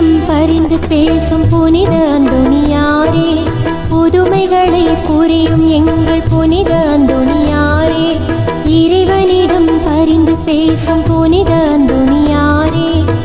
மனம் பரிந்து பேசும் புனித அந்துணியாரே. புதுமைகளை புரியும் எங்கள் புனித அந்துணியாரே. இறைவனிடம் பரிந்து பேசும் புனித